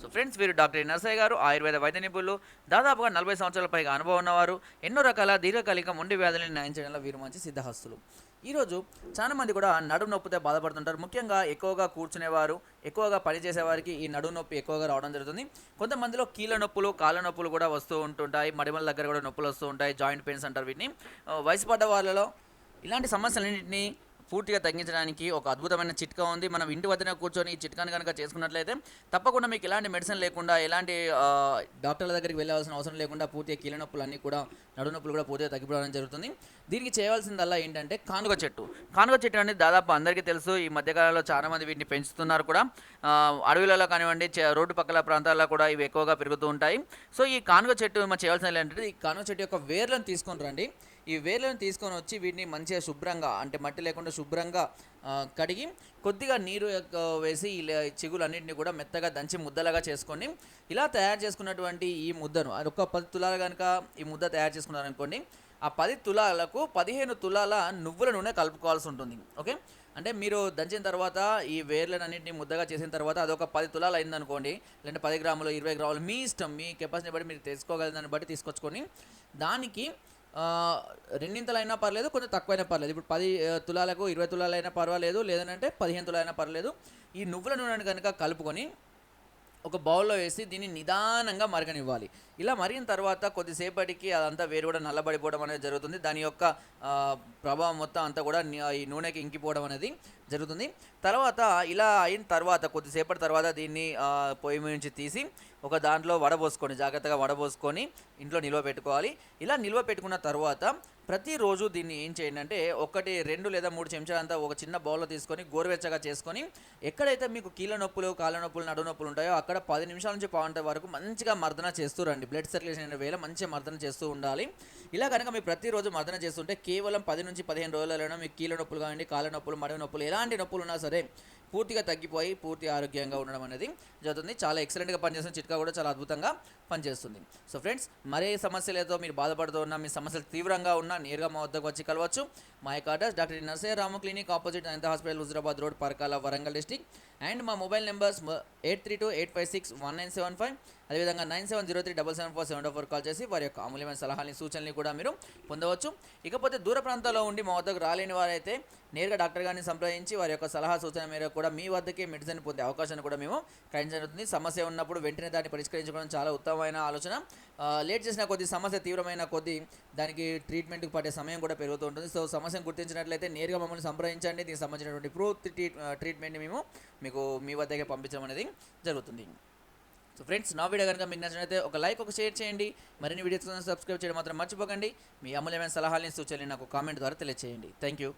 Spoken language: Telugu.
సో ఫ్రెండ్స్ వీరు డాక్టర్ నర్సయ్య గారు ఆయుర్వేద వైద్య నిపుణులు. దాదాపుగా నలభై సంవత్సరాల పైగా అనుభవం ఉన్నవారు. ఎన్నో రకాల దీర్ఘకాలిక మొండి వ్యాధులను న్యాయం చేయడంలో వీరు మంచి సిద్ధహస్తులు. ఈరోజు చాలా మంది కూడా నడుము నొప్పితో బాధపడుతుంటారు. ముఖ్యంగా ఎక్కువగా కూర్చునేవారు ఎక్కువగా పనిచేసేవారికి ఈ నడుము నొప్పి ఎక్కువగా రావడం జరుగుతుంది. కొంతమందిలో కీళ్ళ నొప్పులు కాళ్ళ నొప్పులు కూడా వస్తూ ఉంటుంటాయి. మడిమల దగ్గర కూడా నొప్పులు వస్తూ ఉంటాయి. జాయింట్ పెయిన్స్ అంటారు వీటిని. వయసు పడ్డ వాళ్ళలో ఇలాంటి సమస్యలన్నింటినీ పూర్తిగా తగ్గించడానికి ఒక అద్భుతమైన చిట్కా ఉంది. మనం ఇంటి వద్దనే కూర్చొని ఈ చిట్కాని కనుక చేసుకున్నట్లయితే తప్పకుండా మీకు ఎలాంటి మెడిసిన్ లేకుండా ఎలాంటి డాక్టర్ల దగ్గరికి వెళ్ళాల్సిన అవసరం లేకుండా పూర్తిగా కీళ్ళ నొప్పులు అన్నీ కూడా నడు నొప్పులు కూడా పూర్తిగా తగ్గిపోవడం జరుగుతుంది. దీనికి చేయవలసిందల్లా ఏంటంటే కానుగ చెట్టు. కానుగ చెట్టు అనేది దాదాపు అందరికీ తెలుసు. ఈ మధ్యకాలంలో చాలామంది వీటిని పెంచుతున్నారు కూడా. అడవులలో కానివ్వండి రోడ్డు పక్కల ప్రాంతాల్లో కూడా ఇవి ఎక్కువగా పెరుగుతూ ఉంటాయి. సో ఈ కానుగ చెట్టు మనం చేయవలసింది ఏంటంటే ఈ కానుగ చెట్టు యొక్క వేర్లను తీసుకొని రండి. ఈ వేర్లను తీసుకొని వచ్చి వీటిని మంచిగా శుభ్రంగా అంటే మట్టి లేకుండా శుభ్రంగా కడిగి కొద్దిగా నీరు యొక్క వేసి చిగులన్నింటినీ కూడా మెత్తగా దంచి ముద్దలాగా చేసుకొని ఇలా తయారు చేసుకున్నటువంటి ఈ ముద్దను అది ఒక పది తులాలు కనుక ఈ ముద్ద తయారు చేసుకున్నారనుకోండి ఆ పది తులాలకు పదిహేను తులాల నువ్వుల నూనె కలుపుకోవాల్సి ఉంటుంది ఓకే? అంటే మీరు దంచిన తర్వాత ఈ వేర్లన్నింటినీ ముద్దగా చేసిన తర్వాత అదొక పది తులాలు అయిందనుకోండి లేదంటే పది గ్రాములు ఇరవై గ్రాములు మీ ఇష్టం మీ కెపాసిటీని బట్టి మీరు తెచ్చుకోగలిగిన బట్టి తీసుకొచ్చుకొని దానికి రెండింతలైనా పర్లేదు కొంచెం తక్కువైనా పర్లేదు. ఇప్పుడు పది తులాలకు ఇరవై తులాలైనా పర్వాలేదు లేదంటే పదిహేను తులాలైనా పర్లేదు ఈ నువ్వుల నూనెను కనుక కలుపుకొని ఒక బౌల్లో వేసి దీన్ని నిదానంగా మరగనివ్వాలి. ఇలా మరిగిన తర్వాత కొద్దిసేపటికి అదంతా వేరు కూడా నల్లబడిపోవడం అనేది జరుగుతుంది. దాని యొక్క ప్రభావం మొత్తం అంతా కూడా ఈ నూనెకి ఇంకిపోవడం అనేది జరుగుతుంది. తర్వాత ఇలా అయిన తర్వాత కొద్దిసేపటి తర్వాత దీన్ని పొయ్యి నుంచి తీసి ఒక దాంట్లో వడబోసుకొని జాగ్రత్తగా వడబోసుకొని ఇంట్లో నిల్వ పెట్టుకోవాలి. ఇలా నిల్వ పెట్టుకున్న తర్వాత ప్రతిరోజు దీన్ని ఏం చేయండి అంటే ఒకటి రెండు లేదా మూడు చెంచాలంతా ఒక చిన్న బౌల్లో తీసుకొని గోరువెచ్చగా చేసుకొని ఎక్కడైతే మీకు కీళ్ళ నొప్పులు కాళ్ళ నొప్పులు నడు నొప్పులు ఉంటాయో అక్కడ పది నిమిషాల నుంచి పావుంట వరకు మంచిగా మర్దన చేస్తూ రండి. బ్లడ్ సర్క్యులేషన్ అనే వేళ మంచిగా మర్దన చేస్తూ ఉండాలి. ఇలా కనుక మీరు ప్రతిరోజు మర్దన చేస్తుంటే కేవలం పది నుంచి పదిహేను రోజులలో మీకు కీళ్ళ నొప్పులు కానివ్వండి కాళ్ళ నొప్పులు మడవ నొప్పులు ఎలాంటి నొప్పులు ఉన్నా సరే పూర్తిగా తగ్గిపోయి పూర్తి ఆరోగ్యంగా ఉండడం అనేది జరుగుతుంది. చాలా ఎక్సలెంట్గా పనిచేస్తున్న చిట్కా కూడా చాలా అద్భుతంగా పనిచేస్తుంది. సో ఫ్రెండ్స్ మరే సమస్యలతో మీరు బాధపడుతూ ఉన్నా మీ సమస్యలు తీవ్రంగా ఉన్నా నేరుగా మా వద్దకు వచ్చి కలవచ్చు. మా యొక్క address doctor Narsaiah Ramu clinic opposite Anantha hospital Huzurabad road Parkal Warangal district. And మా mobile numbers eight three two eight five six one nine seven five అదేవిధంగా nine seven zero three double seven four seven four call చేసి వారి యొక్క అమూల్యమైన సలహాలని సూచనలు కూడా మీరు పొందవచ్చు. ఇకపోతే దూర ప్రాంతాల్లో ఉండి మా వద్దకు రాలేని వారైతే నేరుగా డాక్టర్ గారిని సంప్రదించి వారి యొక్క సలహా సూచన మేరకు కూడా మీ వద్దకే మెడిసిన్ పొందే అవకాశాన్ని కూడా మేము కలిగించడం జరుగుతుంది సమస్య ఉన్నప్పుడు వెంటనే దాన్ని పరిష్కరించుకోవడం చాలా ఉత్తమమైన ఆలోచన. లేట్ చేసిన కొద్ది సమస్య తీవ్రమైన కొద్ది దానికి ట్రీట్మెంట్కి పట్టే సమయం కూడా పెరుగుతూ ఉంటుంది. సో సమస్యను గుర్తించినట్లయితే నేరుగా మమ్మల్ని సంప్రదించండి. దీనికి సంబంధించినటువంటి పూర్తి ట్రీట్ ట్రీట్మెంట్ని మేము మీకు మీ వద్దకే పంపించడం అనేది జరుగుతుంది. సో ఫ్రెండ్స్ నా వీడియో కనుక మీకు నచ్చినట్లయితే ఒక లైక్ ఒక షేర్ చేయండి. మరిన్ని వీడియోస్ సబ్స్క్రైబ్ చేయడం మాత్రం మర్చిపోకండి. మీ అమూల్యమైన సలహాలని సూచనలు నాకు కామెంట్ ద్వారా తెలియజేయండి థ్యాంక్ యూ